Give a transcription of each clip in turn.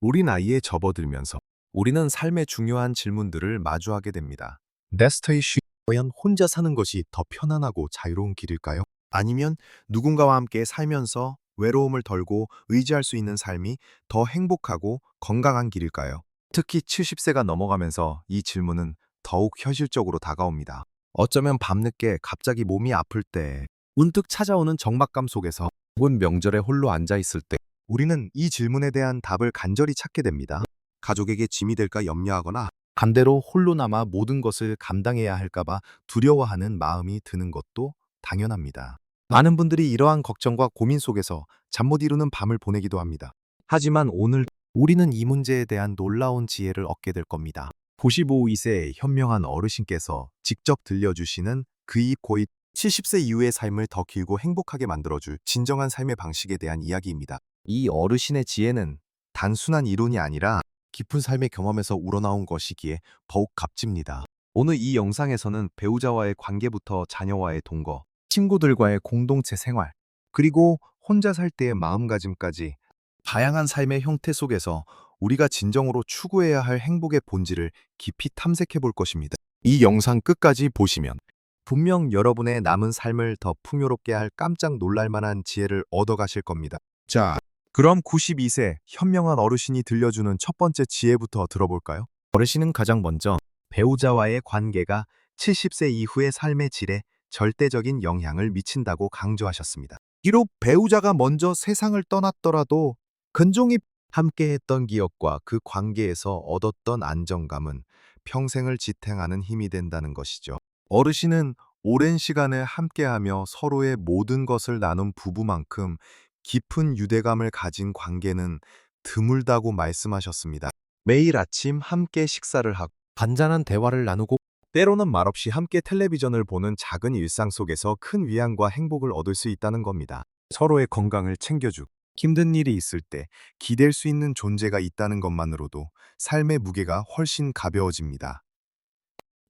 우리 나이에 접어들면서 우리는 삶의 중요한 질문들을 마주하게 됩니다. 네스터이쉬 과연 혼자 사는 것이 더 편안하고 자유로운 길일까요? 아니면 누군가와 함께 살면서 외로움을 덜고 의지할 수 있는 삶이 더 행복하고 건강한 길일까요? 특히 70세가 넘어가면서 이 질문은 더욱 현실적으로 다가옵니다. 어쩌면 밤늦게 갑자기 몸이 아플 때, 문득 찾아오는 적막감 속에서 혹은 명절에 홀로 앉아 있을 때, 우리는 이 질문에 대한 답을 간절히 찾게 됩니다. 가족에게 짐이 될까 염려하거나 반대로 홀로 남아 모든 것을 감당해야 할까봐 두려워하는 마음이 드는 것도 당연합니다. 많은 분들이 이러한 걱정과 고민 속에서 잠 못 이루는 밤을 보내기도 합니다. 하지만 오늘 우리는 이 문제에 대한 놀라운 지혜를 얻게 될 겁니다. 95세의 현명한 어르신께서 직접 들려주시는 그입 고입 70세 이후의 삶을 더 길고 행복하게 만들어줄 진정한 삶의 방식에 대한 이야기입니다. 이 어르신의 지혜는 단순한 이론이 아니라 깊은 삶의 경험에서 우러나온 것이기에 더욱 값집니다. 오늘 이 영상에서는 배우자와의 관계부터 자녀와의 동거, 친구들과의 공동체 생활, 그리고 혼자 살 때의 마음가짐까지 다양한 삶의 형태 속에서 우리가 진정으로 추구해야 할 행복의 본질을 깊이 탐색해 볼 것입니다. 이 영상 끝까지 보시면 분명 여러분의 남은 삶을 더 풍요롭게 할 깜짝 놀랄 만한 지혜를 얻어가실 겁니다. 자, 그럼 92세 현명한 어르신이 들려주는 첫 번째 지혜부터 들어볼까요? 어르신은 가장 먼저 배우자와의 관계가 70세 이후의 삶의 질에 절대적인 영향을 미친다고 강조하셨습니다. 비록 배우자가 먼저 세상을 떠났더라도 근종이 함께했던 기억과 그 관계에서 얻었던 안정감은 평생을 지탱하는 힘이 된다는 것이죠. 어르신은 오랜 시간을 함께하며 서로의 모든 것을 나눈 부부만큼 깊은 유대감을 가진 관계는 드물다고 말씀하셨습니다. 매일 아침 함께 식사를 하고 간단한 대화를 나누고 때로는 말없이 함께 텔레비전을 보는 작은 일상 속에서 큰 위안과 행복을 얻을 수 있다는 겁니다. 서로의 건강을 챙겨주고 힘든 일이 있을 때 기댈 수 있는 존재가 있다는 것만으로도 삶의 무게가 훨씬 가벼워집니다.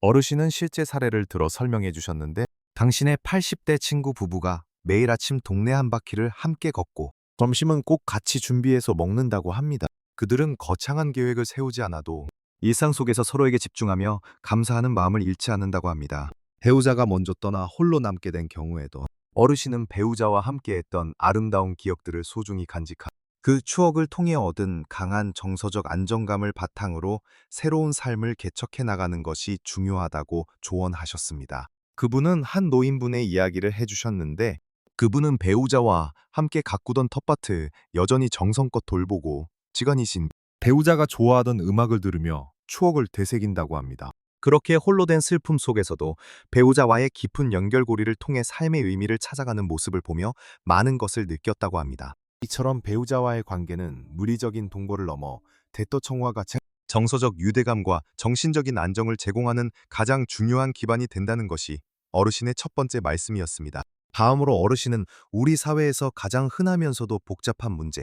어르신은 실제 사례를 들어 설명해 주셨는데 당신의 80대 친구 부부가 매일 아침 동네 한 바퀴를 함께 걷고 점심은 꼭 같이 준비해서 먹는다고 합니다. 그들은 거창한 계획을 세우지 않아도 일상 속에서 서로에게 집중하며 감사하는 마음을 잃지 않는다고 합니다. 배우자가 먼저 떠나 홀로 남게 된 경우에도 어르신은 배우자와 함께했던 아름다운 기억들을 소중히 간직하 그 추억을 통해 얻은 강한 정서적 안정감을 바탕으로 새로운 삶을 개척해 나가는 것이 중요하다고 조언하셨습니다. 그분은 한 노인분의 이야기를 해주셨는데 그분은 배우자와 함께 가꾸던 텃밭을 여전히 정성껏 돌보고 지간이신 배우자가 좋아하던 음악을 들으며 추억을 되새긴다고 합니다. 그렇게 홀로 된 슬픔 속에서도 배우자와의 깊은 연결고리를 통해 삶의 의미를 찾아가는 모습을 보며 많은 것을 느꼈다고 합니다. 이처럼 배우자와의 관계는 물리적인 동거를 넘어 대떠청과 같이 정서적 유대감과 정신적인 안정을 제공하는 가장 중요한 기반이 된다는 것이 어르신의 첫 번째 말씀이었습니다. 다음으로 어르신은 우리 사회에서 가장 흔하면서도 복잡한 문제,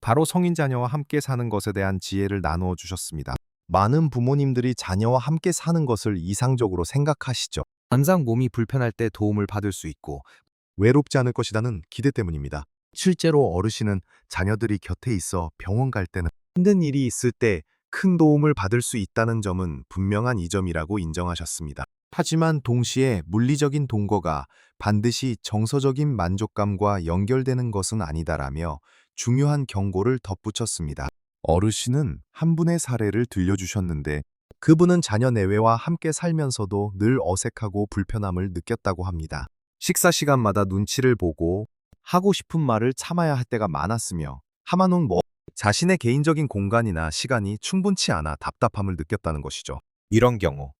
바로 성인 자녀와 함께 사는 것에 대한 지혜를 나누어 주셨습니다. 많은 부모님들이 자녀와 함께 사는 것을 이상적으로 생각하시죠. 항상 몸이 불편할 때 도움을 받을 수 있고 외롭지 않을 것이라는 기대 때문입니다. 실제로 어르신은 자녀들이 곁에 있어 병원 갈 때는 힘든 일이 있을 때 큰 도움을 받을 수 있다는 점은 분명한 이점이라고 인정하셨습니다. 하지만 동시에 물리적인 동거가 반드시 정서적인 만족감과 연결되는 것은 아니다라며 중요한 경고를 덧붙였습니다. 어르신은 한 분의 사례를 들려주셨는데 그분은 자녀 내외와 함께 살면서도 늘 어색하고 불편함을 느꼈다고 합니다. 식사 시간마다 눈치를 보고 하고 싶은 말을 참아야 할 때가 많았으며 하마는 뭐 자신의 개인적인 공간이나 시간이 충분치 않아 답답함을 느꼈다는 것이죠. 이런 경우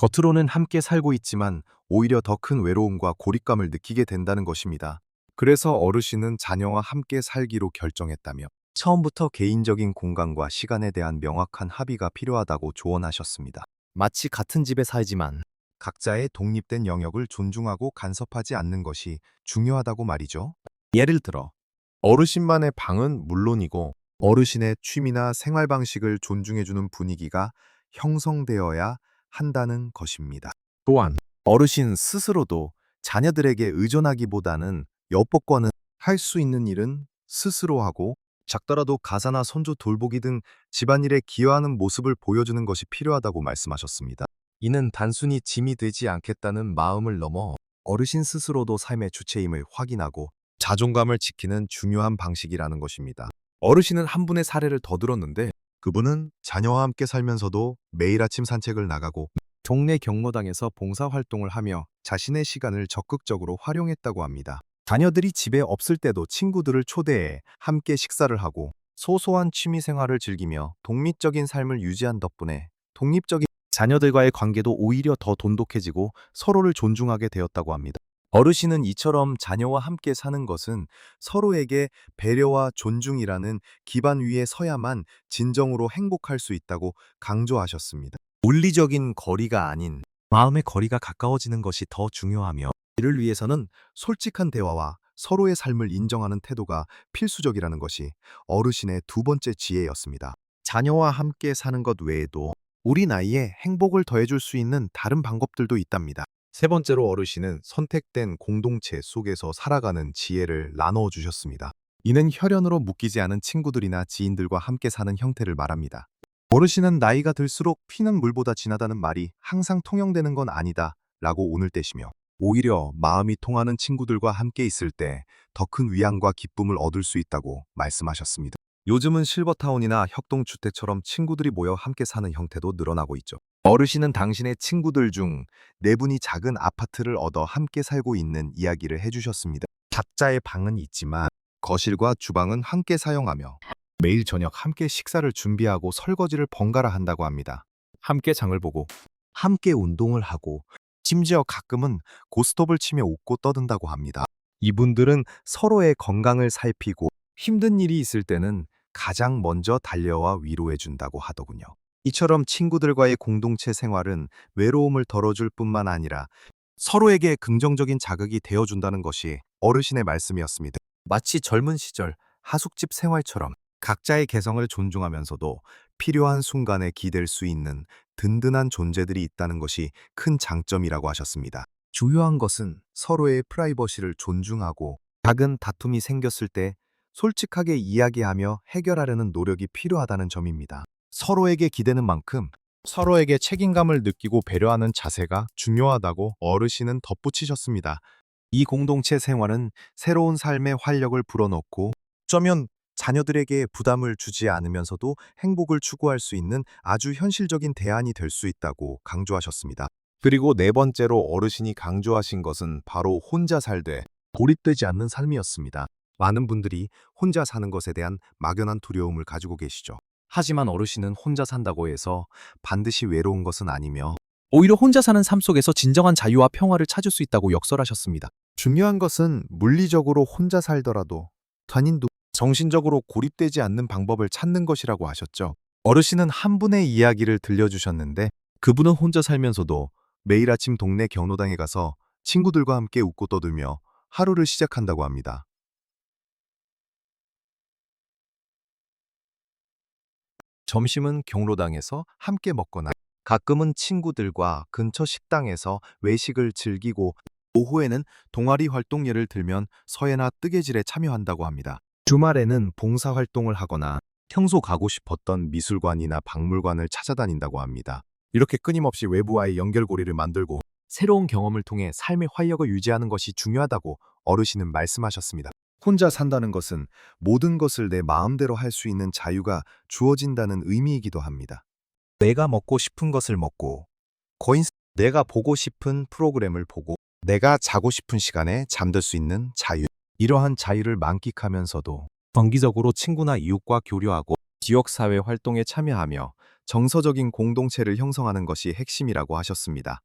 겉으로는 함께 살고 있지만 오히려 더 큰 외로움과 고립감을 느끼게 된다는 것입니다. 그래서 어르신은 자녀와 함께 살기로 결정했다며 처음부터 개인적인 공간과 시간에 대한 명확한 합의가 필요하다고 조언하셨습니다. 마치 같은 집에 살지만 각자의 독립된 영역을 존중하고 간섭하지 않는 것이 중요하다고 말이죠. 예를 들어 어르신만의 방은 물론이고 어르신의 취미나 생활 방식을 존중해주는 분위기가 형성되어야 한다는 것입니다. 또한 어르신 스스로도 자녀들에게 의존하기보다는 엿법과는 할수 있는 일은 스스로 하고 작더라도 가사나 손주 돌보기 등 집안일에 기여하는 모습을 보여주는 것이 필요하다고 말씀하셨습니다. 이는 단순히 짐이 되지 않겠다는 마음을 넘어 어르신 스스로도 삶의 주체임을 확인하고 자존감을 지키는 중요한 방식이라는 것입니다. 어르신은 한 분의 사례를 더 들었는데 그분은 자녀와 함께 살면서도 매일 아침 산책을 나가고 동네 경로당에서 봉사활동을 하며 자신의 시간을 적극적으로 활용했다고 합니다. 자녀들이 집에 없을 때도 친구들을 초대해 함께 식사를 하고 소소한 취미 생활을 즐기며 독립적인 삶을 유지한 덕분에 독립적인 자녀들과의 관계도 오히려 더 돈독해지고 서로를 존중하게 되었다고 합니다. 어르신은 이처럼 자녀와 함께 사는 것은 서로에게 배려와 존중이라는 기반 위에 서야만 진정으로 행복할 수 있다고 강조하셨습니다. 물리적인 거리가 아닌 마음의 거리가 가까워지는 것이 더 중요하며 이를 위해서는 솔직한 대화와 서로의 삶을 인정하는 태도가 필수적이라는 것이 어르신의 두 번째 지혜였습니다. 자녀와 함께 사는 것 외에도 우리 나이에 행복을 더해줄 수 있는 다른 방법들도 있답니다. 세 번째로 어르신은 선택된 공동체 속에서 살아가는 지혜를 나누어 주셨습니다. 이는 혈연으로 묶이지 않은 친구들이나 지인들과 함께 사는 형태를 말합니다. 어르신은 나이가 들수록 피는 물보다 진하다는 말이 항상 통용되는 건 아니다 라고 오늘 떼시며 오히려 마음이 통하는 친구들과 함께 있을 때 더 큰 위안과 기쁨을 얻을 수 있다고 말씀하셨습니다. 요즘은 실버타운이나 협동주택처럼 친구들이 모여 함께 사는 형태도 늘어나고 있죠. 어르신은 당신의 친구들 중 네 분이 작은 아파트를 얻어 함께 살고 있는 이야기를 해주셨습니다. 각자의 방은 있지만 거실과 주방은 함께 사용하며 매일 저녁 함께 식사를 준비하고 설거지를 번갈아 한다고 합니다. 함께 장을 보고 함께 운동을 하고 심지어 가끔은 고스톱을 치며 웃고 떠든다고 합니다. 이분들은 서로의 건강을 살피고 힘든 일이 있을 때는 가장 먼저 달려와 위로해 준다고 하더군요. 이처럼 친구들과의 공동체 생활은 외로움을 덜어줄 뿐만 아니라 서로에게 긍정적인 자극이 되어준다는 것이 어르신의 말씀이었습니다. 마치 젊은 시절 하숙집 생활처럼 각자의 개성을 존중하면서도 필요한 순간에 기댈 수 있는 든든한 존재들이 있다는 것이 큰 장점이라고 하셨습니다. 주요한 것은 서로의 프라이버시를 존중하고 작은 다툼이 생겼을 때 솔직하게 이야기하며 해결하려는 노력이 필요하다는 점입니다. 서로에게 기대는 만큼 서로에게 책임감을 느끼고 배려하는 자세가 중요하다고 어르신은 덧붙이셨습니다. 이 공동체 생활은 새로운 삶의 활력을 불어넣고 어쩌면 자녀들에게 부담을 주지 않으면서도 행복을 추구할 수 있는 아주 현실적인 대안이 될 수 있다고 강조하셨습니다. 그리고 네 번째로 어르신이 강조하신 것은 바로 혼자 살되 고립되지 않는 삶이었습니다. 많은 분들이 혼자 사는 것에 대한 막연한 두려움을 가지고 계시죠. 하지만 어르신은 혼자 산다고 해서 반드시 외로운 것은 아니며 오히려 혼자 사는 삶 속에서 진정한 자유와 평화를 찾을 수 있다고 역설하셨습니다. 중요한 것은 물리적으로 혼자 살더라도 단인도 정신적으로 고립되지 않는 방법을 찾는 것이라고 하셨죠. 어르신은 한 분의 이야기를 들려주셨는데 그분은 혼자 살면서도 매일 아침 동네 경로당에 가서 친구들과 함께 웃고 떠들며 하루를 시작한다고 합니다. 점심은 경로당에서 함께 먹거나 가끔은 친구들과 근처 식당에서 외식을 즐기고 오후에는 동아리 활동 예를 들면 서예나 뜨개질에 참여한다고 합니다. 주말에는 봉사활동을 하거나 평소 가고 싶었던 미술관이나 박물관을 찾아다닌다고 합니다. 이렇게 끊임없이 외부와의 연결고리를 만들고 새로운 경험을 통해 삶의 활력을 유지하는 것이 중요하다고 어르신은 말씀하셨습니다. 혼자 산다는 것은 모든 것을 내 마음대로 할 수 있는 자유가 주어진다는 의미이기도 합니다. 내가 먹고 싶은 것을 먹고 거인 내가 보고 싶은 프로그램을 보고 내가 자고 싶은 시간에 잠들 수 있는 자유. 이러한 자유를 만끽하면서도 정기적으로 친구나 이웃과 교류하고 지역사회 활동에 참여하며 정서적인 공동체를 형성하는 것이 핵심이라고 하셨습니다.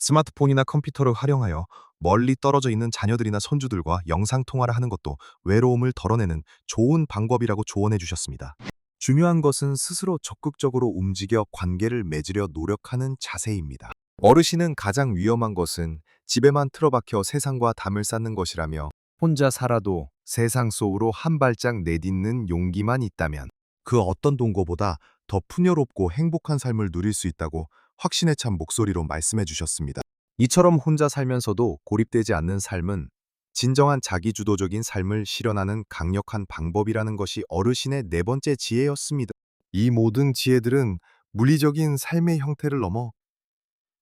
스마트폰이나 컴퓨터를 활용하여 멀리 떨어져 있는 자녀들이나 손주들과 영상통화를 하는 것도 외로움을 덜어내는 좋은 방법이라고 조언해 주셨습니다. 중요한 것은 스스로 적극적으로 움직여 관계를 맺으려 노력하는 자세입니다. 어르신은 가장 위험한 것은 집에만 틀어박혀 세상과 담을 쌓는 것이라며 혼자 살아도 세상 속으로 한 발짝 내딛는 용기만 있다면 그 어떤 동거보다 더 풍요롭고 행복한 삶을 누릴 수 있다고 확신에 찬 목소리로 말씀해 주셨습니다. 이처럼 혼자 살면서도 고립되지 않는 삶은 진정한 자기주도적인 삶을 실현하는 강력한 방법이라는 것이 어르신의 네 번째 지혜였습니다. 이 모든 지혜들은 물리적인 삶의 형태를 넘어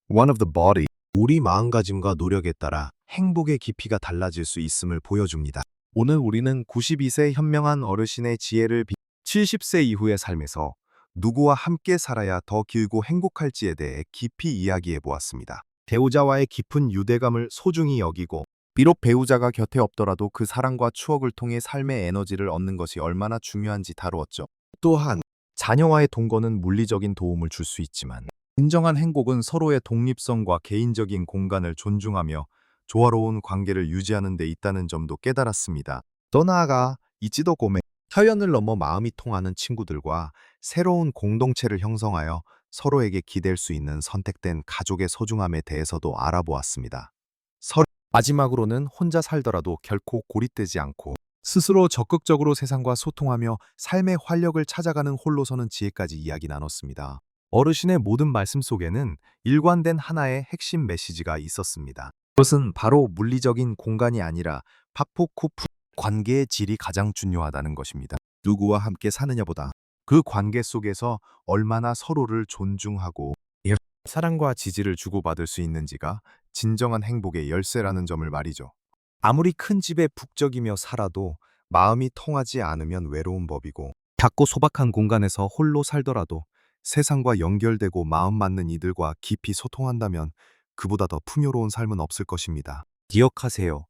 one of the body 우리 마음가짐과 노력에 따라 행복의 깊이가 달라질 수 있음을 보여줍니다. 오늘 우리는 92세 현명한 어르신의 지혜를 비 70세 이후의 삶에서 누구와 함께 살아야 더 길고 행복할지에 대해 깊이 이야기해 보았습니다. 배우자와의 깊은 유대감을 소중히 여기고 비록 배우자가 곁에 없더라도 그 사랑과 추억을 통해 삶의 에너지를 얻는 것이 얼마나 중요한지 다루었죠. 또한 자녀와의 동거는 물리적인 도움을 줄 수 있지만 진정한 행복은 서로의 독립성과 개인적인 공간을 존중하며 조화로운 관계를 유지하는 데 있다는 점도 깨달았습니다. 더 나아가 이지도 고매 혈연을 넘어 마음이 통하는 친구들과 새로운 공동체를 형성하여 서로에게 기댈 수 있는 선택된 가족의 소중함에 대해서도 알아보았습니다. 서 마지막으로는 혼자 살더라도 결코 고립되지 않고 스스로 적극적으로 세상과 소통하며 삶의 활력을 찾아가는 홀로서는 지혜까지 이야기 나눴습니다. 어르신의 모든 말씀 속에는 일관된 하나의 핵심 메시지가 있었습니다. 그것은 바로 물리적인 공간이 아니라 파포쿠프 관계의 질이 가장 중요하다는 것입니다. 누구와 함께 사느냐보다 그 관계 속에서 얼마나 서로를 존중하고 사랑과 지지를 주고받을 수 있는지가 진정한 행복의 열쇠라는 점을 말이죠. 아무리 큰 집에 북적이며 살아도 마음이 통하지 않으면 외로운 법이고 작고 소박한 공간에서 홀로 살더라도 세상과 연결되고 마음 맞는 이들과 깊이 소통한다면 그보다 더 풍요로운 삶은 없을 것입니다. 기억하세요.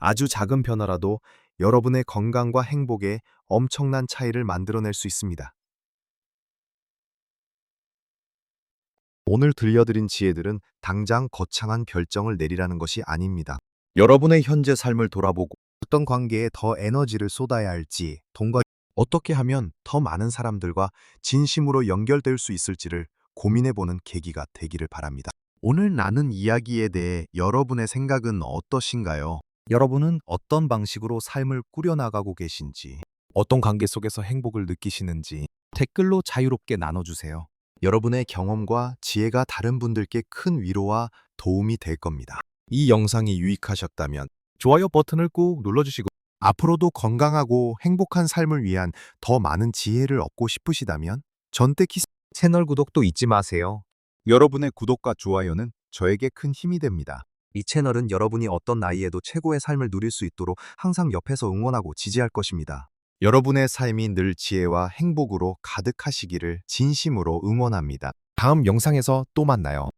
아주 작은 변화라도 여러분의 건강과 행복에 엄청난 차이를 만들어낼 수 있습니다. 오늘 들려드린 지혜들은 당장 거창한 결정을 내리라는 것이 아닙니다. 여러분의 현재 삶을 돌아보고 어떤 관계에 더 에너지를 쏟아야 할지, 동거 어떻게 하면 더 많은 사람들과 진심으로 연결될 수 있을지를 고민해보는 계기가 되기를 바랍니다. 오늘 나눈 이야기에 대해 여러분의 생각은 어떠신가요? 여러분은 어떤 방식으로 삶을 꾸려나가고 계신지, 어떤 관계 속에서 행복을 느끼시는지 댓글로 자유롭게 나눠주세요. 여러분의 경험과 지혜가 다른 분들께 큰 위로와 도움이 될 겁니다. 이 영상이 유익하셨다면 좋아요 버튼을 꾹 눌러주시고 앞으로도 건강하고 행복한 삶을 위한 더 많은 지혜를 얻고 싶으시다면 전태키 채널 구독도 잊지 마세요. 여러분의 구독과 좋아요는 저에게 큰 힘이 됩니다. 이 채널은 여러분이 어떤 나이에도 최고의 삶을 누릴 수 있도록 항상 옆에서 응원하고 지지할 것입니다. 여러분의 삶이 늘 지혜와 행복으로 가득하시기를 진심으로 응원합니다. 다음 영상에서 또 만나요.